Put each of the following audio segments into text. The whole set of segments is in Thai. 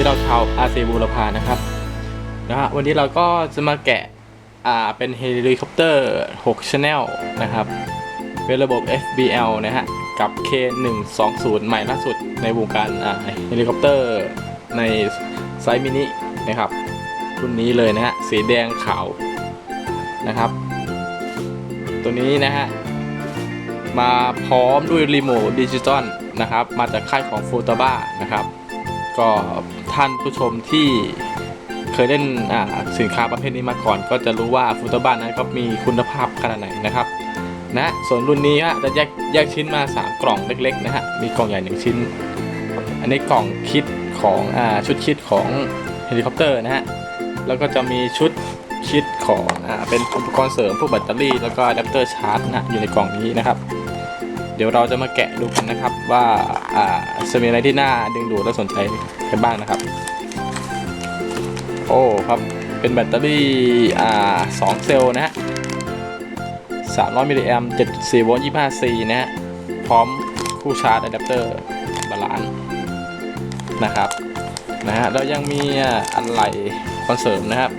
ี้เราชาวอาเซบูรพานะครับนะฮะวันนี้เราก็จะมาแกะอ่าเป็นเฮลิคอปเตอร์6 Channel นะครับ เป็นระบบ FBL นะฮะ กับ K120 ใหม่ล่าสุดในวงการอ่าเฮลิคอปเตอร์ในไซส์มินินะครับรุ่นนี้เลยนะฮะ สีแดงขาวนะครับ ตัวนี้นะฮะ มาพร้อมด้วยรีโมทดิจิตอลนะครับ มาจากค่ายของฟูตาบ้านะครับ ก็ ท่านผู้ชมที่เคยเล่นสินค้าประเภทนี้มาก่อน ก็จะรู้ว่าฟูตบ้านั้นก็มีคุณภาพขนาดไหนนะครับนะส่วนรุ่นนี้ฮะจะแยกแยกชิ้นมา 3 กล่องเล็กๆนะฮะมีกล่องใหญ่ 1 ชิ้น อันนี้กล่องคิดของอชุดคิดของเฮลิคอปเตอร์นะฮะแล้วก็จะมีชุดคิดของอเป็นอุปกรณ์เสริมพวกแบตเตอรี่แล้วก็อะแดปเตอร์ชาร์จนะอยู่ในกล่องนี้นะครับ ดี๋ยวเราจะมาแกะดูกันนะครับว่าอ่าจะมีอะไรที่น่าดึงดูดและสนใจกันบ้างนะครับ โอ้ครับเป็นแบตเตอรี่อ่าสองเซลล์นะฮะ300มิลลิแอม7.4โวลต์ 25C นะฮะพร้อมคู่ชาร์จอะแดปเตอร์บาลานซ์นะครับนะฮะแล้วยังมีอ่าอะไหล่คอนเสริมนะครับ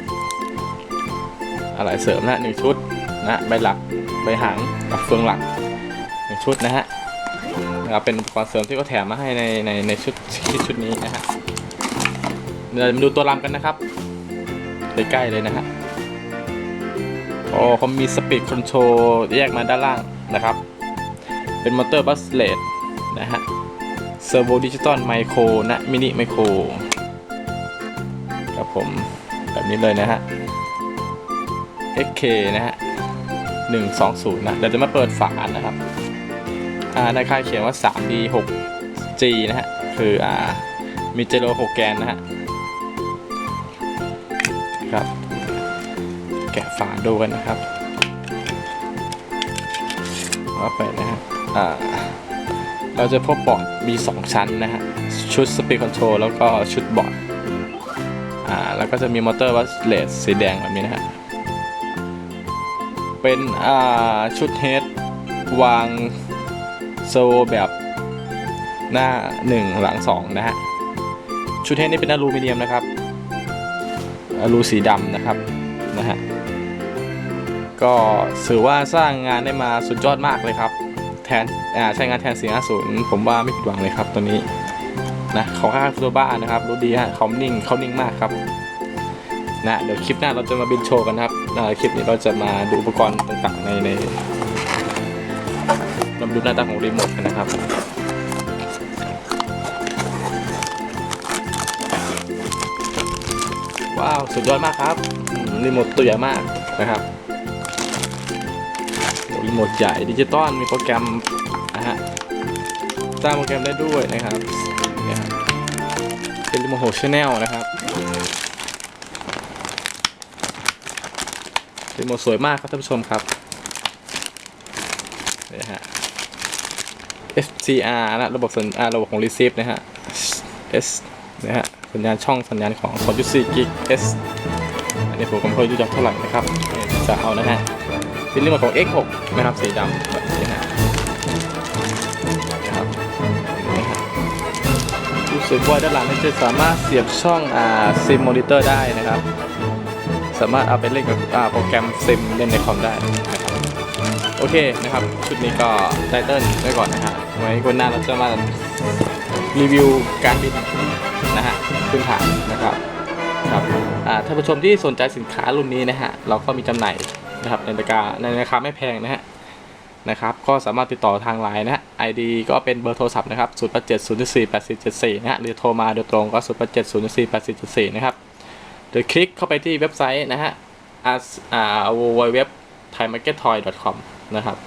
อะไหล่เสริมนะฮะหนึ่งชุดนะฮะใบหลักใบหางกับเฟืองหลัก ชุดนะฮะนะครับเป็นอุปกรณ์เสริมที่เขาแถมมาให้ในในในชุดชุดนี้นะฮะเดี๋ยวมาดูตัวรำกันนะครับใกล้ๆเลยนะฮะโอ้เขามีสปีดคอนโทรลแยกมาด้านล่างนะครับ เป็นมอเตอร์บัสเลดนะฮะเซอร์โวดิจิตอลไมโครนะมินิไมโครครับผมแบบนี้เลยนะฮะ XK นะฮะ 120 นะเดี๋ยวจะมาเปิดฝานะครับ ในค่ายเขียนว่า 3D 6G นะฮะ คืออ่ามีเจโร6แกนนะฮะ ครับ แกะฝาดูกันนะครับว่าไปนะฮะอ่าเราจะพบบอร์ดมี2ชั้นนะฮะ ชุดสปีดคอนโทรลแล้วก็ชุดบอร์ดอ่าแล้วก็จะมีมอเตอร์วัสเลสสีแดงแบบนี้นะฮะ เป็นอ่าชุดเฮดวาง โซแบบหน้า 1 หลัง 2 นะฮะ ชุดเทนนี่เป็นอลูมิเนียมนะครับอลูสีดำนะครับนะฮะก็ถือว่าสร้างงานได้มาสุดยอดมากเลยครับ แทนอ่าใช้งานแทน4 5 0ผมว่าไม่ผิดหวังเลยครับตัวนี้นะของค่ายฟูโตบ้านะครับรู้ดีฮะเขานิ่งเขานิ่งมากครับนะเดี๋ยวคลิปหน้าเราจะมาบินโชว์กันครับอ่าคลิปนี้เราจะมาดูอุปกรณ์ต่างๆในใน เรามาดูหน้าตาของรีโมทกันนะครับว้าวสุดยอดมากครับรีโมทตัวใหญ่มากนะครับรีโมทใหญ่ดิจิตอลมีโปรแกรมนะฮะสร้างโปรแกรมได้ด้วยนะครับเป็นรีโมท6 Channel นะครับรีโมทสวยมากครับท่านผู้ชมครับนะฮะ FCR นะระบบสัญอ่าระบบของ receive นะฮะ S นะฮะสัญญาณช่องสัญญาณของ 2.4กิก S อันนี้ผมก็ไม่ค่อยรู้จักเท่าไหร่นะครับจะเอานะฮะเป็นเรื่องของ X6 นะครับสีดำแบบนี้ฮะนะครับนี่ฮะรู้สึกว่าด้านหลังนี่จะสามารถเสียบช่องอ่าซิมมอนิเตอร์ได้นะครับ สามารถเอาไปเล่นกับอ่าโปรแกรมซิมเล่นในคอมได้ โอเคนะครับ ชุดนี้ก็ไตเติ้ลไว้ก่อนนะฮะไว้คนหน้าเราจะมารีวิวการบินนะฮะพื้นฐานนะครับครับอ่าท่านผู้ชมที่สนใจสินค้ารุ่นนี้นะฮะเราก็มีจำหน่ายนะครับในราคาในราคาไม่แพงนะฮะนะครับก็สามารถติดต่อทางไลน์นะฮะ ID ก็เป็นเบอร์โทรศัพท์นะครับ0 8 7 0 4 8 4 7 4นะฮะหรือโทรมาโดยตรงก็ 0 8 7 0 4 8 4 7 4 นะครับหรือคลิกเข้าไปที่เว็บไซต์นะฮะ as อ่า www thaimarkettoy.com นะครับ